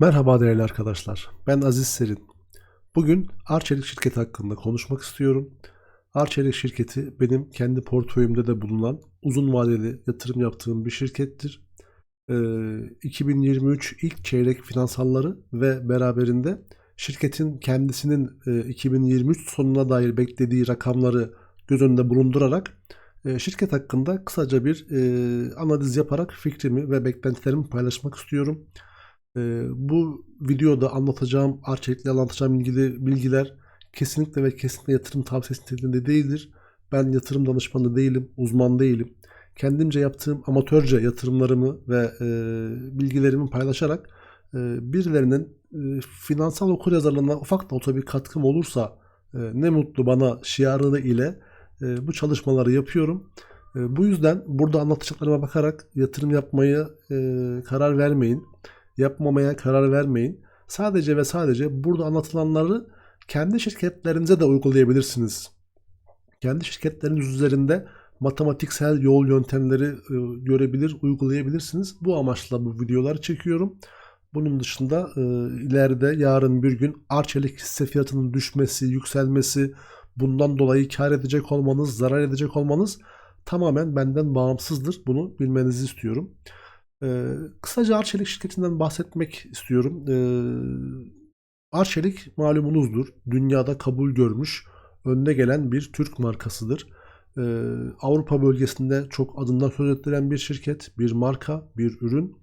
Merhaba değerli arkadaşlar. Ben Aziz Serin. Bugün Arçelik şirketi hakkında konuşmak istiyorum. Arçelik şirketi benim kendi portföyümde de bulunan uzun vadeli yatırım yaptığım bir şirkettir. Ee, 2023 ilk çeyrek finansalları ve beraberinde şirketin kendisinin e, 2023 sonuna dair beklediği rakamları göz önünde bulundurarak e, şirket hakkında kısaca bir e, analiz yaparak fikrimi ve beklentilerimi paylaşmak istiyorum. Ee, bu videoda anlatacağım, Arçelik'le anlatacağım ilgili bilgiler kesinlikle ve kesinlikle yatırım tavsiyesi niteliğinde değildir. Ben yatırım danışmanı değilim, uzman değilim. Kendimce yaptığım amatörce yatırımlarımı ve e, bilgilerimi paylaşarak e, birilerinin e, finansal okuryazarlığına ufak da olsa bir katkım olursa e, ne mutlu bana şiarı ile e, bu çalışmaları yapıyorum. E, bu yüzden burada anlatacaklarıma bakarak yatırım yapmayı e, karar vermeyin yapmamaya karar vermeyin. Sadece ve sadece burada anlatılanları kendi şirketlerinize de uygulayabilirsiniz. Kendi şirketleriniz üzerinde matematiksel yol yöntemleri e, görebilir, uygulayabilirsiniz. Bu amaçla bu videoları çekiyorum. Bunun dışında e, ileride yarın bir gün Arçelik hisse fiyatının düşmesi, yükselmesi, bundan dolayı kar edecek olmanız, zarar edecek olmanız tamamen benden bağımsızdır. Bunu bilmenizi istiyorum. Ee, kısaca Arçelik şirketinden bahsetmek istiyorum. Ee, Arçelik malumunuzdur. Dünyada kabul görmüş, önde gelen bir Türk markasıdır. Ee, Avrupa bölgesinde çok adından söz ettiren bir şirket, bir marka, bir ürün.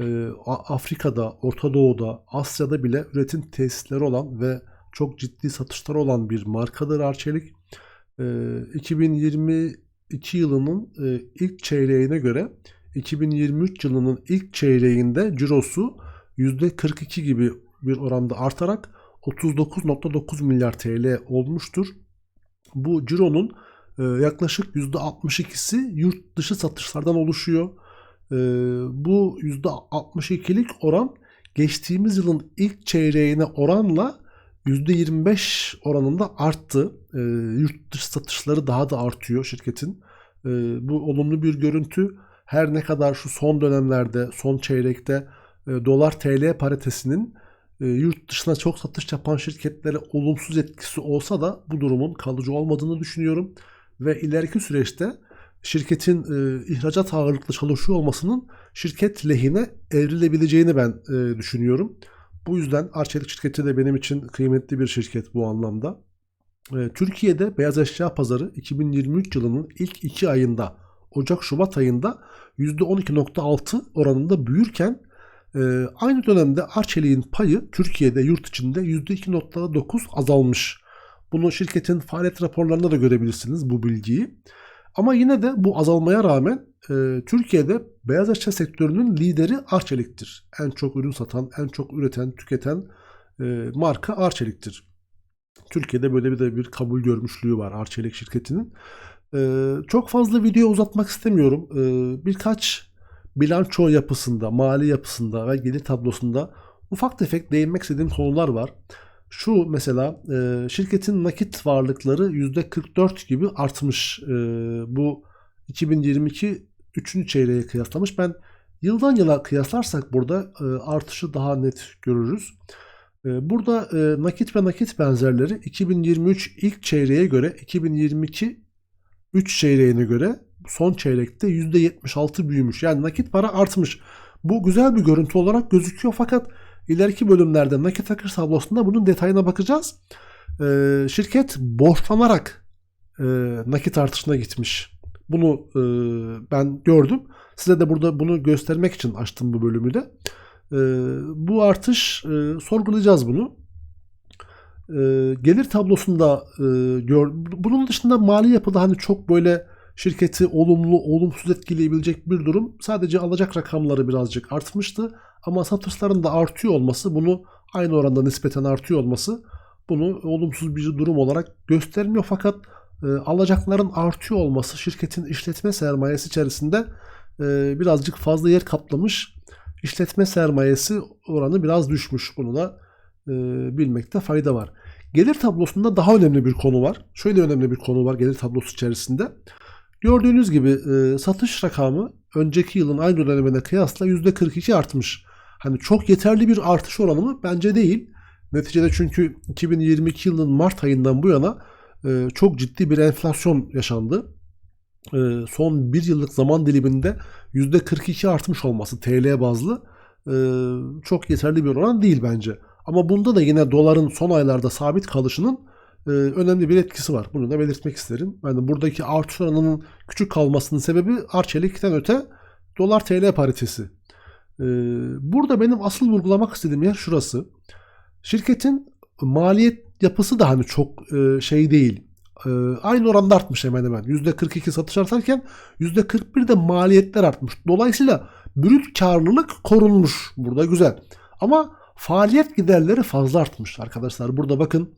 Ee, Afrika'da, Orta Doğu'da, Asya'da bile üretim tesisleri olan ve çok ciddi satışları olan bir markadır Arçelik. Ee, 2022 yılının e, ilk çeyreğine göre 2023 yılının ilk çeyreğinde cirosu %42 gibi bir oranda artarak 39.9 milyar TL olmuştur. Bu cironun e, yaklaşık %62'si yurt dışı satışlardan oluşuyor. E, bu %62'lik oran geçtiğimiz yılın ilk çeyreğine oranla %25 oranında arttı. E, yurt dışı satışları daha da artıyor şirketin. Bu olumlu bir görüntü her ne kadar şu son dönemlerde, son çeyrekte e, dolar TL paritesinin e, yurt dışına çok satış yapan şirketlere olumsuz etkisi olsa da bu durumun kalıcı olmadığını düşünüyorum. Ve ileriki süreçte şirketin e, ihracat ağırlıklı çalışıyor olmasının şirket lehine evrilebileceğini ben e, düşünüyorum. Bu yüzden Arçelik şirketi de benim için kıymetli bir şirket bu anlamda. E, Türkiye'de beyaz eşya pazarı 2023 yılının ilk iki ayında Ocak-Şubat ayında %12.6 oranında büyürken e, aynı dönemde Arçelik'in payı Türkiye'de yurt içinde %2.9 azalmış. Bunu şirketin faaliyet raporlarında da görebilirsiniz bu bilgiyi. Ama yine de bu azalmaya rağmen e, Türkiye'de beyaz eşya sektörünün lideri Arçelik'tir. En çok ürün satan, en çok üreten, tüketen e, marka Arçelik'tir. Türkiye'de böyle bir de bir kabul görmüşlüğü var Arçelik şirketinin. Ee, çok fazla video uzatmak istemiyorum. Ee, birkaç bilanço yapısında, mali yapısında ve gelir tablosunda ufak tefek değinmek istediğim konular var. Şu mesela e, şirketin nakit varlıkları %44 gibi artmış. E, bu 2022 3. çeyreğe kıyaslamış. Ben yıldan yıla kıyaslarsak burada e, artışı daha net görürüz. E, burada e, nakit ve nakit benzerleri 2023 ilk çeyreğe göre 2022 3 çeyreğine göre son çeyrekte %76 büyümüş. Yani nakit para artmış. Bu güzel bir görüntü olarak gözüküyor fakat ileriki bölümlerde nakit akış tablosunda bunun detayına bakacağız. Ee, şirket borçlanarak e, nakit artışına gitmiş. Bunu e, ben gördüm. Size de burada bunu göstermek için açtım bu bölümü de. E, bu artış e, sorgulayacağız bunu e, gelir tablosunda e, gör, bunun dışında mali yapıda hani çok böyle şirketi olumlu olumsuz etkileyebilecek bir durum sadece alacak rakamları birazcık artmıştı. Ama satışların da artıyor olması bunu aynı oranda nispeten artıyor olması bunu olumsuz bir durum olarak göstermiyor. Fakat e, alacakların artıyor olması şirketin işletme sermayesi içerisinde birazcık fazla yer kaplamış. İşletme sermayesi oranı biraz düşmüş. Bunu da e, bilmekte fayda var. Gelir tablosunda daha önemli bir konu var. Şöyle önemli bir konu var gelir tablosu içerisinde. Gördüğünüz gibi e, satış rakamı önceki yılın aynı dönemine kıyasla %42 artmış. Hani çok yeterli bir artış oranı mı? Bence değil. Neticede çünkü 2022 yılının Mart ayından bu yana e, çok ciddi bir enflasyon yaşandı. Son bir yıllık zaman diliminde %42 artmış olması TL bazlı çok yeterli bir oran değil bence. Ama bunda da yine doların son aylarda sabit kalışının e, önemli bir etkisi var. Bunu da belirtmek isterim. Yani buradaki artış oranının küçük kalmasının sebebi Arçelik'ten öte dolar TL paritesi. E, burada benim asıl vurgulamak istediğim yer şurası. Şirketin maliyet yapısı da hani çok e, şey değil. E, aynı oranda artmış hemen hemen. %42 satış artarken %41 de maliyetler artmış. Dolayısıyla brüt karlılık korunmuş. Burada güzel. Ama faaliyet giderleri fazla artmış arkadaşlar. Burada bakın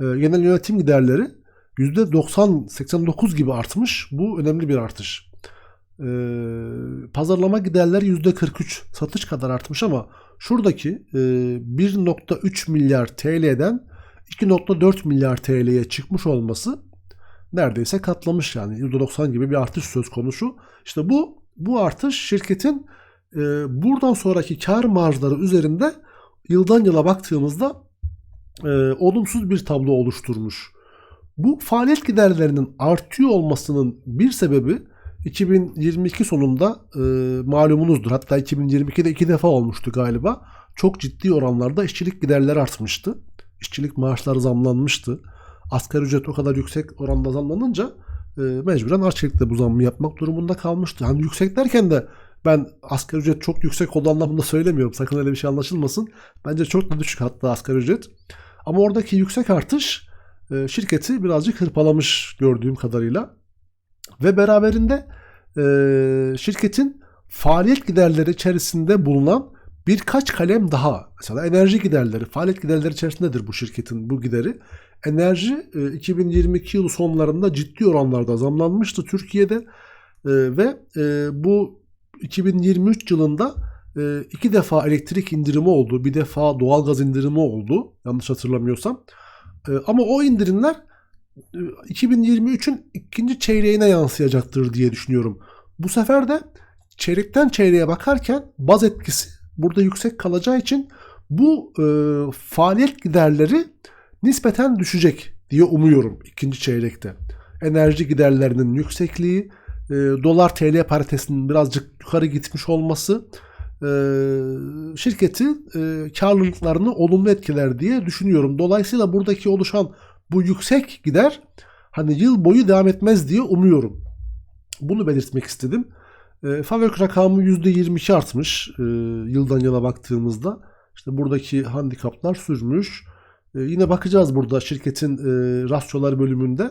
e, genel yönetim giderleri %90-89 gibi artmış. Bu önemli bir artış. E, pazarlama giderleri %43 satış kadar artmış ama şuradaki e, 1.3 milyar TL'den 2.4 milyar TL'ye çıkmış olması neredeyse katlamış yani %90 gibi bir artış söz konusu. İşte bu bu artış şirketin e, buradan sonraki kar marjları üzerinde yıldan yıla baktığımızda e, olumsuz bir tablo oluşturmuş. Bu faaliyet giderlerinin artıyor olmasının bir sebebi 2022 sonunda e, malumunuzdur. Hatta 2022'de iki defa olmuştu galiba. Çok ciddi oranlarda işçilik giderleri artmıştı. İşçilik maaşları zamlanmıştı. Asgari ücret o kadar yüksek oranda zamlanınca e, mecburen arçelikte bu zammı yapmak durumunda kalmıştı. Hani yüksek derken de ben asgari ücret çok yüksek olduğu anlamında söylemiyorum. Sakın öyle bir şey anlaşılmasın. Bence çok da düşük hatta asgari ücret. Ama oradaki yüksek artış e, şirketi birazcık hırpalamış gördüğüm kadarıyla. Ve beraberinde e, şirketin faaliyet giderleri içerisinde bulunan birkaç kalem daha. Mesela enerji giderleri, faaliyet giderleri içerisindedir bu şirketin bu gideri. Enerji e, 2022 yılı sonlarında ciddi oranlarda zamlanmıştı Türkiye'de e, ve e, bu 2023 yılında e, iki defa elektrik indirimi oldu, bir defa doğalgaz indirimi oldu yanlış hatırlamıyorsam. E, ama o indirimler 2023'ün ikinci çeyreğine yansıyacaktır diye düşünüyorum. Bu sefer de çeyrekten çeyreğe bakarken baz etkisi burada yüksek kalacağı için bu e, faaliyet giderleri nispeten düşecek diye umuyorum ikinci çeyrekte. Enerji giderlerinin yüksekliği, e, dolar TL paritesinin birazcık yukarı gitmiş olması e, şirketi e, karlılıklarını olumlu etkiler diye düşünüyorum. Dolayısıyla buradaki oluşan bu yüksek gider hani yıl boyu devam etmez diye umuyorum. Bunu belirtmek istedim. E, Favök rakamı %22 artmış e, yıldan yıla baktığımızda. İşte buradaki handikaplar sürmüş. E, yine bakacağız burada şirketin e, rasyolar bölümünde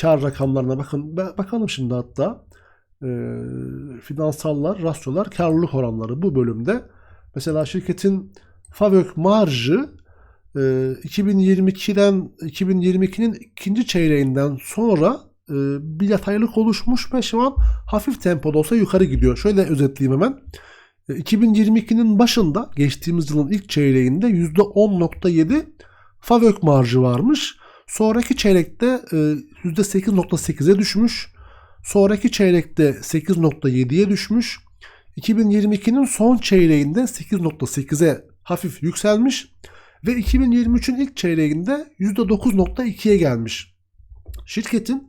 kar rakamlarına bakın bakalım şimdi hatta e, finansallar, rasyolar, karlılık oranları bu bölümde. Mesela şirketin Favök marjı 2022'den 2022'nin ikinci çeyreğinden sonra e, bir yataylık oluşmuş ve şu an hafif tempoda olsa yukarı gidiyor. Şöyle özetleyeyim hemen. 2022'nin başında geçtiğimiz yılın ilk çeyreğinde %10.7 Favök marjı varmış. Sonraki çeyrekte %8.8'e düşmüş. Sonraki çeyrekte 8.7'ye düşmüş. 2022'nin son çeyreğinde 8.8'e hafif yükselmiş ve 2023'ün ilk çeyreğinde %9.2'ye gelmiş. Şirketin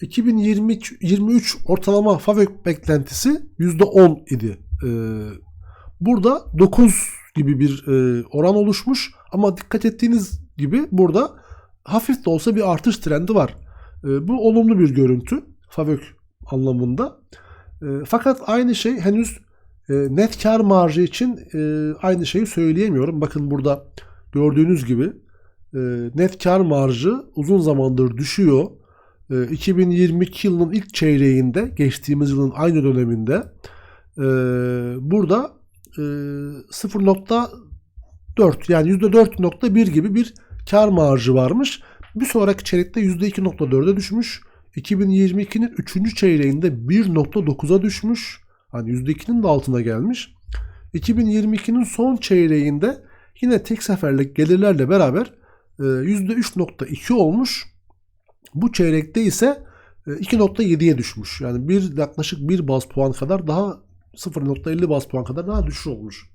2023 ortalama FAVÖK beklentisi %10 idi. Ee, burada 9 gibi bir e, oran oluşmuş ama dikkat ettiğiniz gibi burada hafif de olsa bir artış trendi var. E, bu olumlu bir görüntü FAVÖK anlamında. E, fakat aynı şey henüz e, net kar marjı için e, aynı şeyi söyleyemiyorum. Bakın burada gördüğünüz gibi e, net kar marjı uzun zamandır düşüyor. E, 2022 yılının ilk çeyreğinde geçtiğimiz yılın aynı döneminde e, burada e, 0.4 yani %4.1 gibi bir kar marjı varmış. Bir sonraki çeyrekte %2.4'e düşmüş. 2022'nin 3. çeyreğinde 1.9'a düşmüş. Hani %2'nin de altına gelmiş. 2022'nin son çeyreğinde yine tek seferlik gelirlerle beraber %3.2 e, olmuş. Bu çeyrekte ise 2.7'ye e, düşmüş. Yani bir yaklaşık 1 baz puan kadar daha 0.50 baz puan kadar daha düşüş olmuş.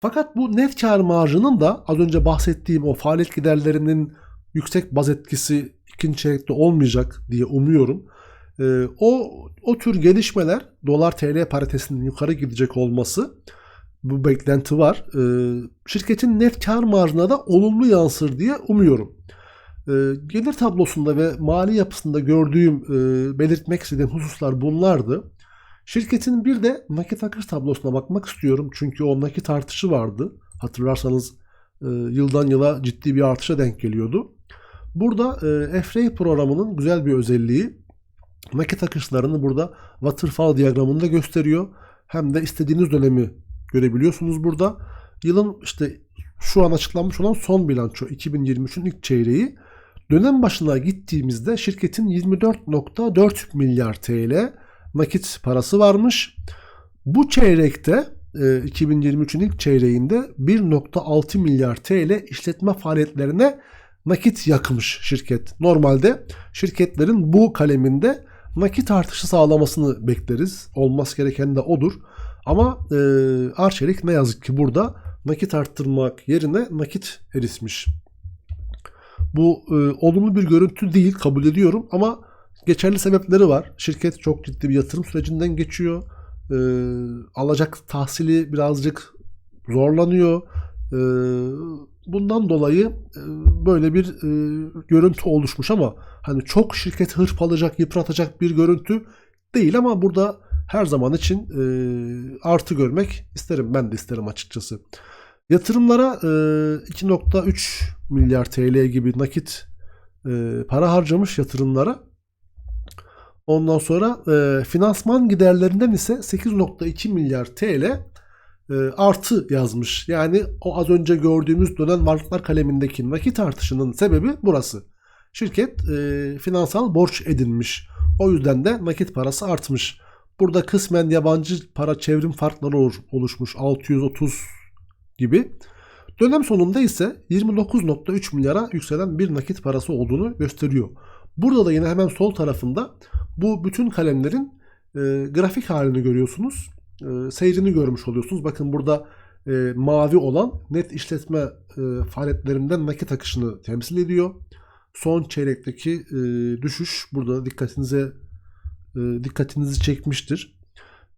Fakat bu net kar marjının da az önce bahsettiğim o faaliyet giderlerinin yüksek baz etkisi ikinci çeyrekte olmayacak diye umuyorum. Ee, o o tür gelişmeler dolar TL paritesinin yukarı gidecek olması bu beklenti var. Ee, şirketin net kar marjına da olumlu yansır diye umuyorum. Ee, gelir tablosunda ve mali yapısında gördüğüm, e, belirtmek istediğim hususlar bunlardı. Şirketin bir de nakit akış tablosuna bakmak istiyorum. Çünkü o nakit artışı vardı. Hatırlarsanız e, yıldan yıla ciddi bir artışa denk geliyordu. Burada e, FRA programının güzel bir özelliği nakit akışlarını burada waterfall diyagramında gösteriyor. Hem de istediğiniz dönemi görebiliyorsunuz burada. Yılın işte şu an açıklanmış olan son bilanço 2023'ün ilk çeyreği. Dönem başına gittiğimizde şirketin 24.4 milyar TL nakit parası varmış. Bu çeyrekte e, 2023'ün ilk çeyreğinde 1.6 milyar TL işletme faaliyetlerine nakit yakmış şirket. Normalde şirketlerin bu kaleminde nakit artışı sağlamasını bekleriz. Olması gereken de odur. Ama e, Arçelik ne yazık ki burada nakit arttırmak yerine nakit erismiş. Bu e, olumlu bir görüntü değil kabul ediyorum ama geçerli sebepleri var. Şirket çok ciddi bir yatırım sürecinden geçiyor. E, alacak tahsili birazcık zorlanıyor. E, bundan dolayı e, böyle bir e, görüntü oluşmuş ama hani çok şirket hırpalayacak, yıpratacak bir görüntü değil ama burada her zaman için e, artı görmek isterim. Ben de isterim açıkçası. Yatırımlara e, 2.3 milyar TL gibi nakit para harcamış yatırımlara. Ondan sonra finansman giderlerinden ise 8.2 milyar TL e, artı yazmış. Yani o az önce gördüğümüz dönen varlıklar kalemindeki nakit artışının sebebi burası. Şirket e, finansal borç edinmiş. O yüzden de nakit parası artmış. Burada kısmen yabancı para çevrim farkları oluşmuş 630 gibi. Dönem sonunda ise 29.3 milyara yükselen bir nakit parası olduğunu gösteriyor. Burada da yine hemen sol tarafında bu bütün kalemlerin e, grafik halini görüyorsunuz. E, seyrini görmüş oluyorsunuz. Bakın burada e, mavi olan net işletme e, faaliyetlerinden nakit akışını temsil ediyor. Son çeyrekteki e, düşüş burada dikkatinize e, dikkatinizi çekmiştir.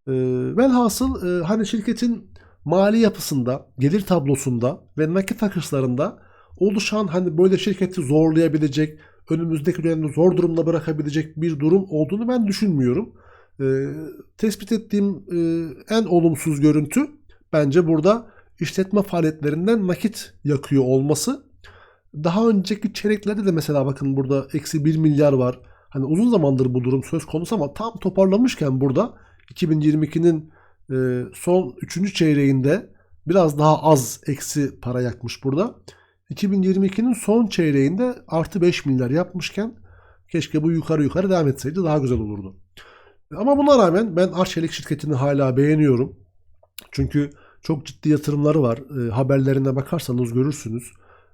E, velhasıl e, hani şirketin mali yapısında, gelir tablosunda ve nakit akışlarında oluşan hani böyle şirketi zorlayabilecek, önümüzdeki dönemde zor durumda bırakabilecek bir durum olduğunu ben düşünmüyorum. E, tespit ettiğim e, en olumsuz görüntü bence burada işletme faaliyetlerinden nakit yakıyor olması. Daha önceki çeyreklerde de mesela bakın burada eksi 1 milyar var. Hani uzun zamandır bu durum söz konusu ama tam toparlamışken burada 2022'nin e, son 3. çeyreğinde biraz daha az eksi para yakmış burada. 2022'nin son çeyreğinde artı 5 milyar yapmışken keşke bu yukarı yukarı devam etseydi daha güzel olurdu. Ama buna rağmen ben Arçelik şirketini hala beğeniyorum. Çünkü çok ciddi yatırımları var. E, haberlerine bakarsanız görürsünüz.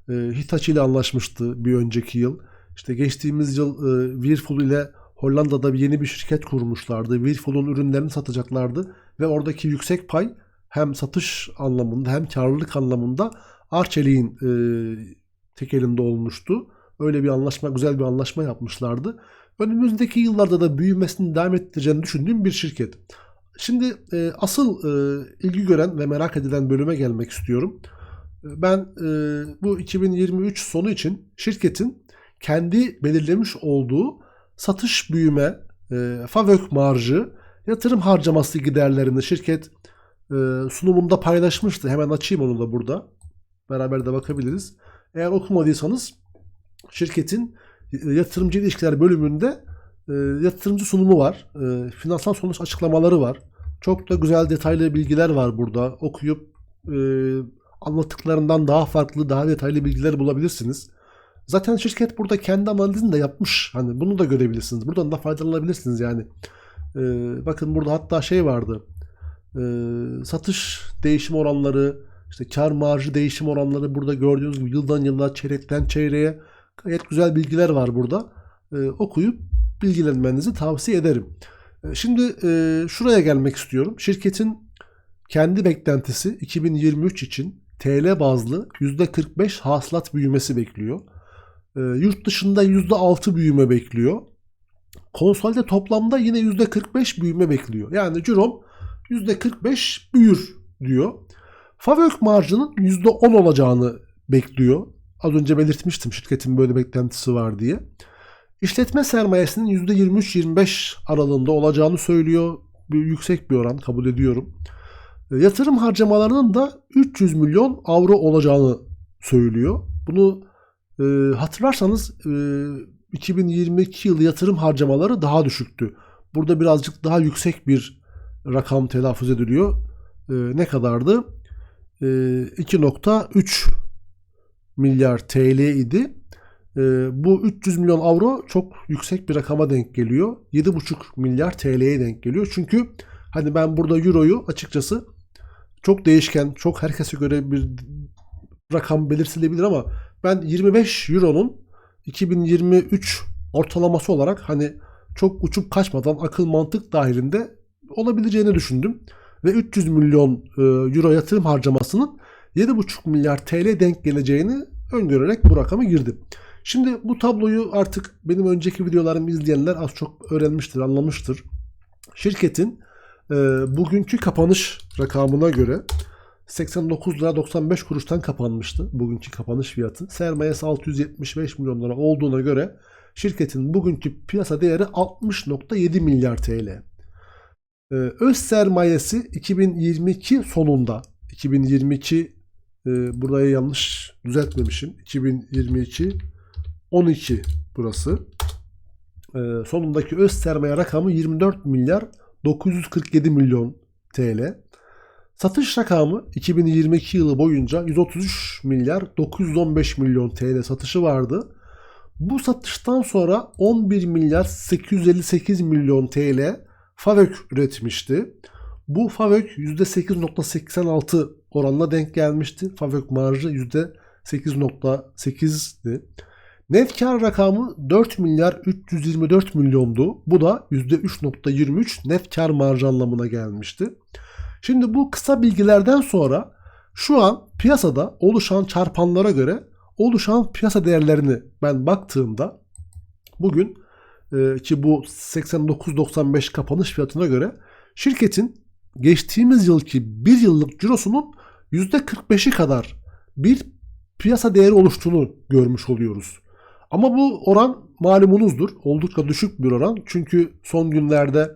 E, Hitachi ile anlaşmıştı bir önceki yıl. İşte geçtiğimiz yıl e, Whirlpool ile Hollanda'da bir yeni bir şirket kurmuşlardı. Whirlpool'un ürünlerini satacaklardı ve oradaki yüksek pay hem satış anlamında hem karlılık anlamında Arçelik'in e, tek elinde olmuştu. Öyle bir anlaşma, güzel bir anlaşma yapmışlardı. Önümüzdeki yıllarda da büyümesini devam ettireceğini düşündüğüm bir şirket. Şimdi e, asıl e, ilgi gören ve merak edilen bölüme gelmek istiyorum. Ben e, bu 2023 sonu için şirketin kendi belirlemiş olduğu satış büyüme, e, FAVÖK marjı, yatırım harcaması giderlerini şirket e, sunumunda paylaşmıştı. Hemen açayım onu da burada. Beraber de bakabiliriz. Eğer okumadıysanız şirketin e, yatırımcı ilişkiler bölümünde e, yatırımcı sunumu var. E, finansal sonuç açıklamaları var. Çok da güzel detaylı bilgiler var burada. Okuyup e, anlattıklarından daha farklı, daha detaylı bilgiler bulabilirsiniz. Zaten şirket burada kendi analizini de yapmış. Hani bunu da görebilirsiniz. Buradan da faydalanabilirsiniz yani. Bakın burada hatta şey vardı. Satış değişim oranları, işte kar marjı değişim oranları burada gördüğünüz gibi yıldan yıla, çeyrekten çeyreğe gayet güzel bilgiler var burada. Ee, okuyup bilgilenmenizi tavsiye ederim. Ee, şimdi e, şuraya gelmek istiyorum. Şirketin kendi beklentisi 2023 için TL bazlı %45 hasılat büyümesi bekliyor. Ee, yurt dışında %6 büyüme bekliyor. Konsolde toplamda yine %45 büyüme bekliyor. Yani Ciro'm %45 büyür diyor. Favök marjının %10 olacağını bekliyor. Az önce belirtmiştim şirketin böyle beklentisi var diye. İşletme sermayesinin %23-25 aralığında olacağını söylüyor. Bir yüksek bir oran kabul ediyorum. E, Yatırım harcamalarının da 300 milyon avro olacağını söylüyor. Bunu e, hatırlarsanız e, 2022 yılı yatırım harcamaları daha düşüktü. Burada birazcık daha yüksek bir rakam telaffuz ediliyor. E, ne kadardı? E, 2.3 milyar TL idi. E, bu 300 milyon avro çok yüksek bir rakama denk geliyor. 7,5 milyar TL'ye denk geliyor. Çünkü hani ben burada euroyu açıkçası çok değişken, çok herkese göre bir rakam belirtilebilir ama ben 25 euronun 2023 ortalaması olarak hani çok uçup kaçmadan akıl mantık dahilinde olabileceğini düşündüm. Ve 300 milyon e, euro yatırım harcamasının 7,5 milyar TL denk geleceğini öngörerek bu rakamı girdim. Şimdi bu tabloyu artık benim önceki videolarımı izleyenler az çok öğrenmiştir, anlamıştır. Şirketin e, bugünkü kapanış rakamına göre 89 lira 95 kuruştan kapanmıştı bugünkü kapanış fiyatı. Sermayesi 675 milyon lira olduğuna göre şirketin bugünkü piyasa değeri 60.7 milyar TL. Ee, öz sermayesi 2022 sonunda 2022 e, burayı yanlış düzeltmemişim. 2022 12 burası. Ee, sonundaki öz sermaye rakamı 24 milyar 947 milyon TL. Satış rakamı 2022 yılı boyunca 133 milyar 915 milyon TL satışı vardı. Bu satıştan sonra 11 milyar 858 milyon TL FAVÖK üretmişti. Bu FAVÖK %8.86 oranla denk gelmişti. FAVÖK marjı %8.8'di. Net kar rakamı 4 milyar 324 milyondu. Bu da %3.23 net kar marjı anlamına gelmişti. Şimdi bu kısa bilgilerden sonra şu an piyasada oluşan çarpanlara göre oluşan piyasa değerlerini ben baktığımda bugün e, ki bu 89.95 kapanış fiyatına göre şirketin geçtiğimiz yılki bir yıllık cirosunun %45'i kadar bir piyasa değeri oluştuğunu görmüş oluyoruz. Ama bu oran malumunuzdur. Oldukça düşük bir oran. Çünkü son günlerde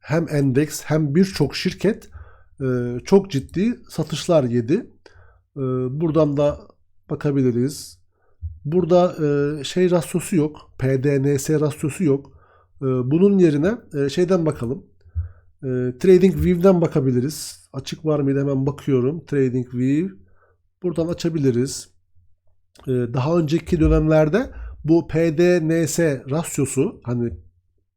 hem endeks hem birçok şirket e, çok ciddi satışlar yedi. E, buradan da bakabiliriz. Burada e, şey rasyosu yok. PDNS rasyosu yok. Bunun yerine şeyden bakalım. E, Trading View'den bakabiliriz. Açık var mıydı hemen bakıyorum. Trading View. Buradan açabiliriz. E, daha önceki dönemlerde bu PDNS rasyosu hani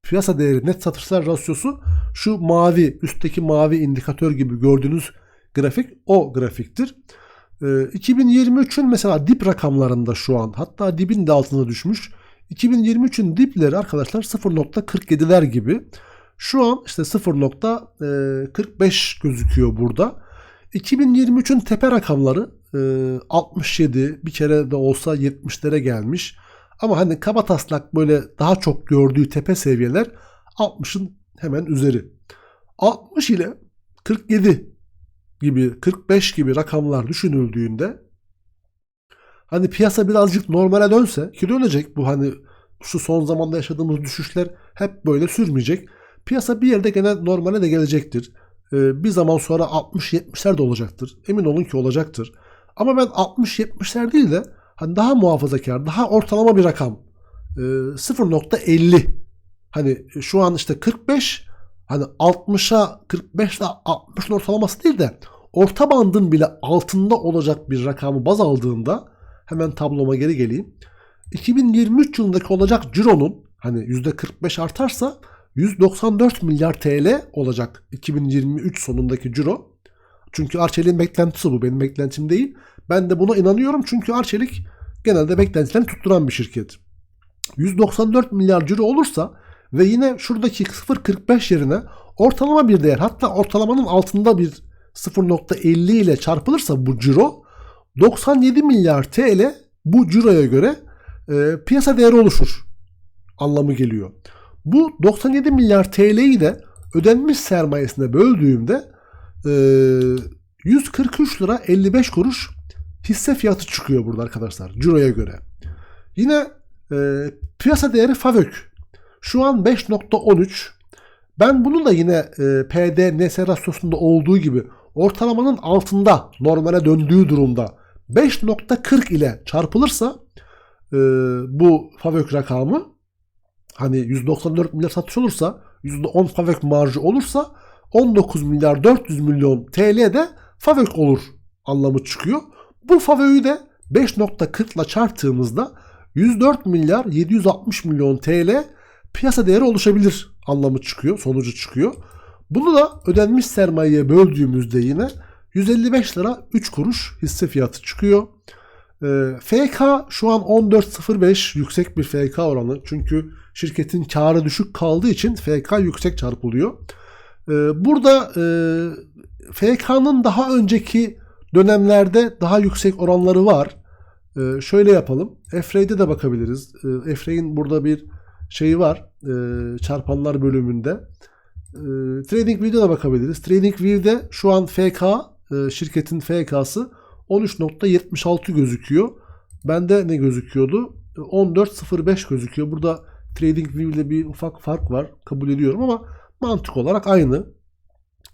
piyasa değeri net satışlar rasyosu şu mavi üstteki mavi indikatör gibi gördüğünüz grafik o grafiktir. Ee, 2023'ün mesela dip rakamlarında şu an hatta dibin de altına düşmüş. 2023'ün dipleri arkadaşlar 0.47'ler gibi. Şu an işte 0.45 gözüküyor burada. 2023'ün tepe rakamları 67 bir kere de olsa 70'lere gelmiş. Ama hani kaba taslak böyle daha çok gördüğü tepe seviyeler 60'ın hemen üzeri. 60 ile 47 gibi 45 gibi rakamlar düşünüldüğünde hani piyasa birazcık normale dönse ki dönecek bu hani şu son zamanda yaşadığımız düşüşler hep böyle sürmeyecek. Piyasa bir yerde gene normale de gelecektir. Ee, bir zaman sonra 60-70'ler de olacaktır. Emin olun ki olacaktır. Ama ben 60-70'ler değil de hani daha muhafazakar, daha ortalama bir rakam. E, 0.50 hani şu an işte 45 hani 60'a 45 ile 60'ın ortalaması değil de orta bandın bile altında olacak bir rakamı baz aldığında hemen tabloma geri geleyim. 2023 yılındaki olacak cironun hani %45 artarsa 194 milyar TL olacak 2023 sonundaki ciro. Çünkü Arçelik'in beklentisi bu. Benim beklentim değil. Ben de buna inanıyorum çünkü Arçelik genelde beklentilerini tutturan bir şirket. 194 milyar ciro olursa ve yine şuradaki 0.45 yerine ortalama bir değer hatta ortalamanın altında bir 0.50 ile çarpılırsa bu ciro 97 milyar TL bu ciroya göre e, piyasa değeri oluşur anlamı geliyor. Bu 97 milyar TL'yi de ödenmiş sermayesine böldüğümde e, 143 lira 55 kuruş hisse fiyatı çıkıyor burada arkadaşlar ciroya göre. Yine e, piyasa değeri FAVÖK şu an 5.13 ben bunu da yine e, PD NS rasyosunda olduğu gibi ortalamanın altında normale döndüğü durumda 5.40 ile çarpılırsa e, bu FAVÖK rakamı hani 194 milyar satış olursa %10 FAVÖK marjı olursa 19 milyar 400 milyon TL de FAVÖK olur anlamı çıkıyor. Bu FAVÖK'ü de 5.40 ile çarptığımızda 104 milyar 760 milyon TL piyasa değeri oluşabilir anlamı çıkıyor, sonucu çıkıyor. Bunu da ödenmiş sermayeye böldüğümüzde yine 155 lira 3 kuruş hisse fiyatı çıkıyor. E, FK şu an 14.05 yüksek bir FK oranı. Çünkü şirketin karı düşük kaldığı için FK yüksek çarpılıyor. E, burada e, FK'nın daha önceki dönemlerde daha yüksek oranları var. E, şöyle yapalım. EFRA'de de bakabiliriz. E, EFRA'in burada bir şeyi var. E, çarpanlar bölümünde. E, TradingView'de de bakabiliriz. TradingView'de şu an FK e, şirketin FK'sı 13.76 gözüküyor. Bende ne gözüküyordu? 14.05 gözüküyor. Burada TradingView ile bir ufak fark var. Kabul ediyorum ama mantık olarak aynı.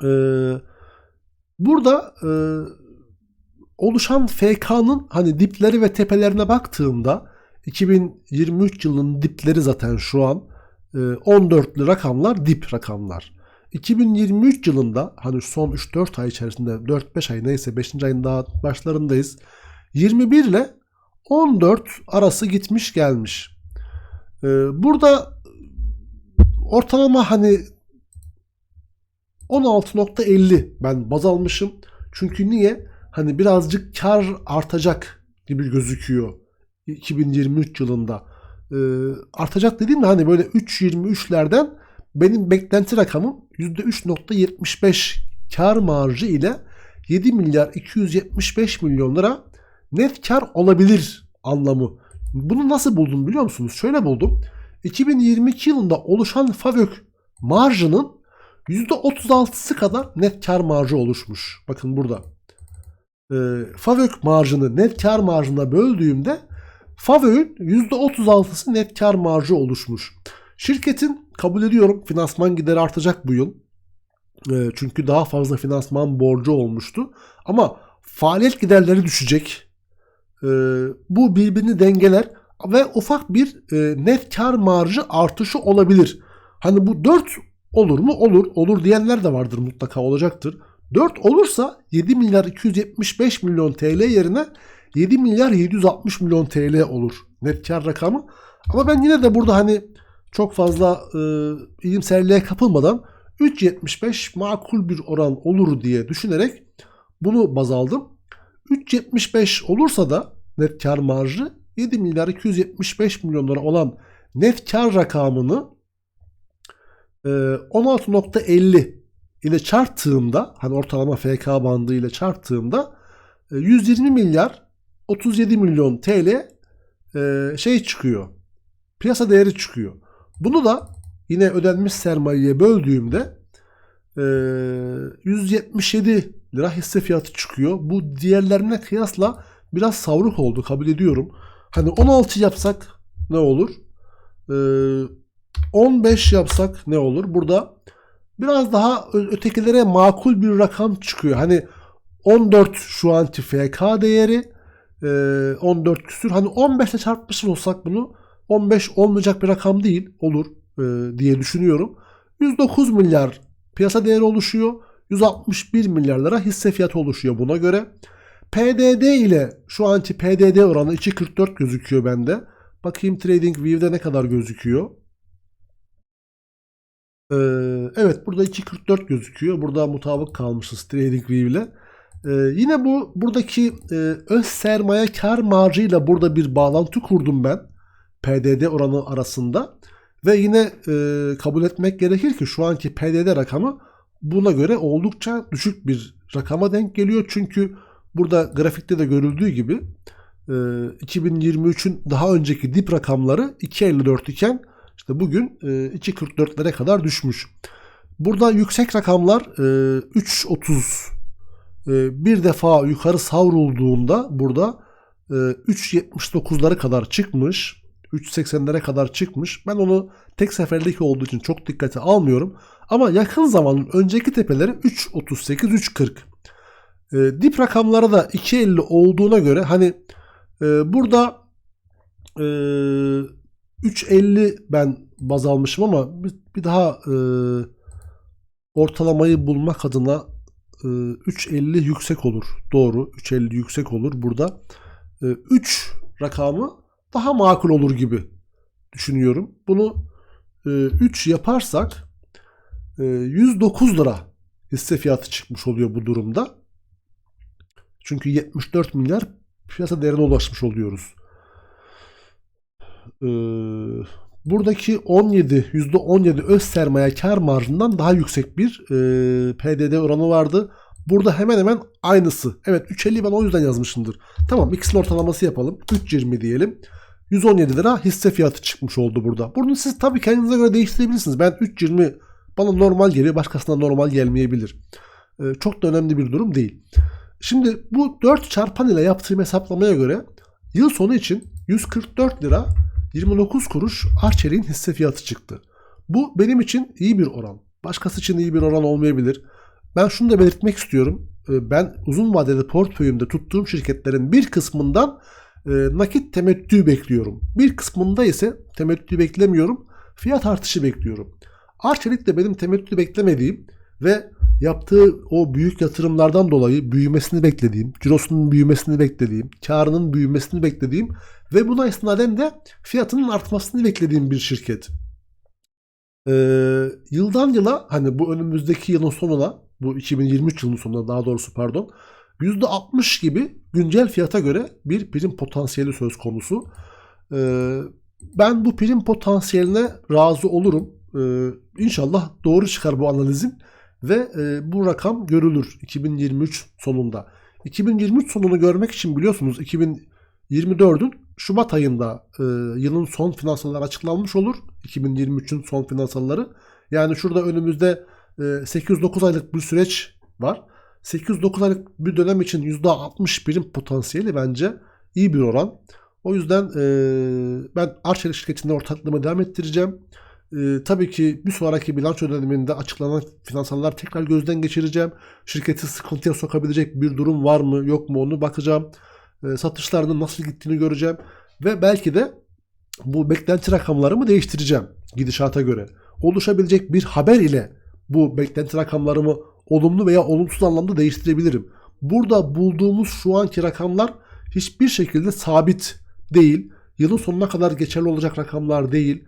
Ee, burada e, oluşan FK'nın hani dipleri ve tepelerine baktığımda 2023 yılının dipleri zaten şu an e, 14'lü rakamlar dip rakamlar. 2023 yılında hani son 3-4 ay içerisinde 4-5 ay neyse 5. ayın daha başlarındayız. 21 ile 14 arası gitmiş gelmiş. Ee, burada ortalama hani 16.50 ben baz almışım. Çünkü niye? Hani birazcık kar artacak gibi gözüküyor 2023 yılında. Ee, artacak dediğimde hani böyle 3.23'lerden benim beklenti rakamım %3.75 kar marjı ile 7 milyar 275 milyon lira net kar olabilir anlamı. Bunu nasıl buldum biliyor musunuz? Şöyle buldum. 2022 yılında oluşan FAVÖK marjının %36'sı kadar net kar marjı oluşmuş. Bakın burada. E, FAVÖK marjını net kar marjına böldüğümde FAVÖK'ün %36'sı net kar marjı oluşmuş. Şirketin kabul ediyorum finansman gideri artacak bu yıl. E, çünkü daha fazla finansman borcu olmuştu. Ama faaliyet giderleri düşecek. E, bu birbirini dengeler ve ufak bir e, net kar marjı artışı olabilir. Hani bu 4 olur mu? Olur. Olur diyenler de vardır mutlaka olacaktır. 4 olursa 7 milyar 275 milyon TL yerine 7 milyar 760 milyon TL olur net kar rakamı. Ama ben yine de burada hani çok fazla e, iyimserliğe kapılmadan 3.75 makul bir oran olur diye düşünerek bunu baz aldım. 3.75 olursa da net kar marjı 7 milyar 275 milyon lira olan net kar rakamını 16.50 ile çarptığımda hani ortalama FK bandı ile çarptığımda 120 milyar 37 milyon TL şey çıkıyor. Piyasa değeri çıkıyor. Bunu da yine ödenmiş sermayeye böldüğümde 177 lira hisse fiyatı çıkıyor. Bu diğerlerine kıyasla biraz savruk oldu kabul ediyorum. Hani 16 yapsak ne olur? 15 yapsak ne olur? Burada biraz daha ötekilere makul bir rakam çıkıyor. Hani 14 şu anki FK değeri 14 küsür. Hani 15 ile çarpmış olsak bunu 15 olmayacak bir rakam değil. Olur diye düşünüyorum. 109 milyar piyasa değeri oluşuyor. 161 milyar lira hisse fiyatı oluşuyor buna göre. PDD ile şu anki PDD oranı 2.44 gözüküyor bende. Bakayım TradingView'de ne kadar gözüküyor. Ee, evet burada 2.44 gözüküyor. Burada mutabık kalmışız TradingView ile. Ee, yine bu buradaki e, öz sermaye kar marjıyla burada bir bağlantı kurdum ben. PDD oranı arasında. Ve yine e, kabul etmek gerekir ki şu anki PDD rakamı buna göre oldukça düşük bir rakama denk geliyor. Çünkü burada grafikte de görüldüğü gibi e, 2023'ün daha önceki dip rakamları 2.54 iken işte bugün e, 2.44'lere kadar düşmüş. Burada yüksek rakamlar e, 3.30 e, bir defa yukarı savrulduğunda burada e, 3.79'lara kadar çıkmış. 3.80'lere kadar çıkmış. Ben onu tek seferlik olduğu için çok dikkate almıyorum. Ama yakın zamanın önceki tepeleri 3.38, 3.40. E, dip rakamları da 2.50 olduğuna göre hani e, burada e, 3.50 ben baz almışım ama bir, bir daha e, ortalamayı bulmak adına e, 3.50 yüksek olur. Doğru 3.50 yüksek olur. Burada e, 3 rakamı daha makul olur gibi düşünüyorum. Bunu e, 3 yaparsak e, 109 lira hisse fiyatı çıkmış oluyor bu durumda. Çünkü 74 milyar piyasa değerine ulaşmış oluyoruz. Ee, buradaki 17 %17 öz sermaye kar marjından daha yüksek bir e, PDD oranı vardı. Burada hemen hemen aynısı. Evet 3.50 ben o yüzden yazmışımdır. Tamam ikisinin ortalaması yapalım. 3.20 diyelim. 117 lira hisse fiyatı çıkmış oldu burada. Bunu siz tabii kendinize göre değiştirebilirsiniz. Ben 3.20 bana normal geliyor. Başkasına normal gelmeyebilir. Ee, çok da önemli bir durum değil. Şimdi bu 4 çarpan ile yaptığım hesaplamaya göre yıl sonu için 144 lira 29 kuruş Arçelik'in hisse fiyatı çıktı. Bu benim için iyi bir oran. Başkası için iyi bir oran olmayabilir. Ben şunu da belirtmek istiyorum. Ee, Ben uzun vadeli portföyümde tuttuğum şirketlerin bir kısmından e, nakit temettü bekliyorum. Bir kısmında ise temettü beklemiyorum. Fiyat artışı bekliyorum. Arçelik de benim temettü beklemediğim ve yaptığı o büyük yatırımlardan dolayı büyümesini beklediğim, cirosunun büyümesini beklediğim, karının büyümesini beklediğim ve buna istinaden de fiyatının artmasını beklediğim bir şirket. Ee, yıldan yıla hani bu önümüzdeki yılın sonuna, bu 2023 yılının sonuna daha doğrusu pardon, %60 gibi güncel fiyata göre bir prim potansiyeli söz konusu. Ee, ben bu prim potansiyeline razı olurum. Ee, inşallah doğru çıkar bu analizim ve e, bu rakam görülür 2023 sonunda. 2023 sonunu görmek için biliyorsunuz 2024'ün Şubat ayında e, yılın son finansalları açıklanmış olur. 2023'ün son finansalları. Yani şurada önümüzde e, 8-9 aylık bir süreç var. 8-9 aylık bir dönem için %60 birim potansiyeli bence iyi bir oran. O yüzden e, ben Arçelik şirketinde ortaklığımı devam ettireceğim. Ee, tabii ki bir sonraki bilanço döneminde açıklanan finansallar tekrar gözden geçireceğim. Şirketi sıkıntıya sokabilecek bir durum var mı yok mu onu bakacağım. Ee, satışlarının nasıl gittiğini göreceğim. Ve belki de bu beklenti rakamlarımı değiştireceğim gidişata göre. Oluşabilecek bir haber ile bu beklenti rakamlarımı olumlu veya olumsuz anlamda değiştirebilirim. Burada bulduğumuz şu anki rakamlar hiçbir şekilde sabit değil. Yılın sonuna kadar geçerli olacak rakamlar değil.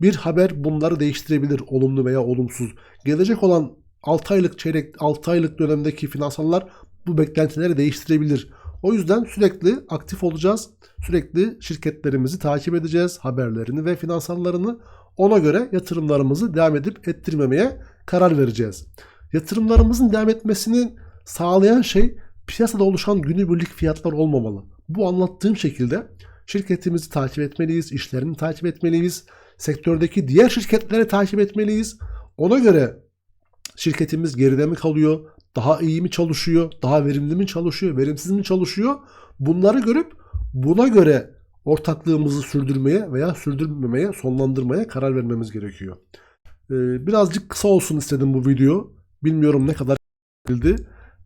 Bir haber bunları değiştirebilir olumlu veya olumsuz. Gelecek olan 6 aylık çeyrek 6 aylık dönemdeki finansallar bu beklentileri değiştirebilir. O yüzden sürekli aktif olacağız. Sürekli şirketlerimizi takip edeceğiz, haberlerini ve finansallarını. Ona göre yatırımlarımızı devam edip ettirmemeye karar vereceğiz. Yatırımlarımızın devam etmesini sağlayan şey piyasada oluşan günübirlik fiyatlar olmamalı. Bu anlattığım şekilde şirketimizi takip etmeliyiz, işlerini takip etmeliyiz sektördeki diğer şirketleri takip etmeliyiz. Ona göre şirketimiz geride mi kalıyor? Daha iyi mi çalışıyor? Daha verimli mi çalışıyor? Verimsiz mi çalışıyor? Bunları görüp buna göre ortaklığımızı sürdürmeye veya sürdürmemeye, sonlandırmaya karar vermemiz gerekiyor. Ee, birazcık kısa olsun istedim bu video. Bilmiyorum ne kadar bildi.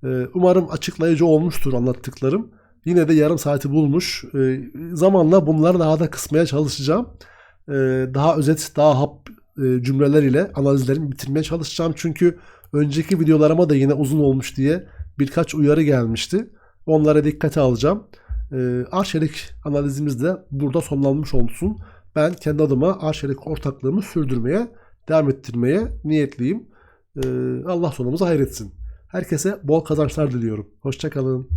Ee, umarım açıklayıcı olmuştur anlattıklarım. Yine de yarım saati bulmuş. Ee, zamanla bunları daha da kısmaya çalışacağım. Ee, daha özet, daha hap e, cümleler ile analizlerimi bitirmeye çalışacağım. Çünkü önceki videolarıma da yine uzun olmuş diye birkaç uyarı gelmişti. Onlara dikkate alacağım. Arçelik analizimiz de burada sonlanmış olsun. Ben kendi adıma Arçelik ortaklığımı sürdürmeye, devam ettirmeye niyetliyim. Ee, Allah sonumuzu hayretsin. Herkese bol kazançlar diliyorum. Hoşçakalın.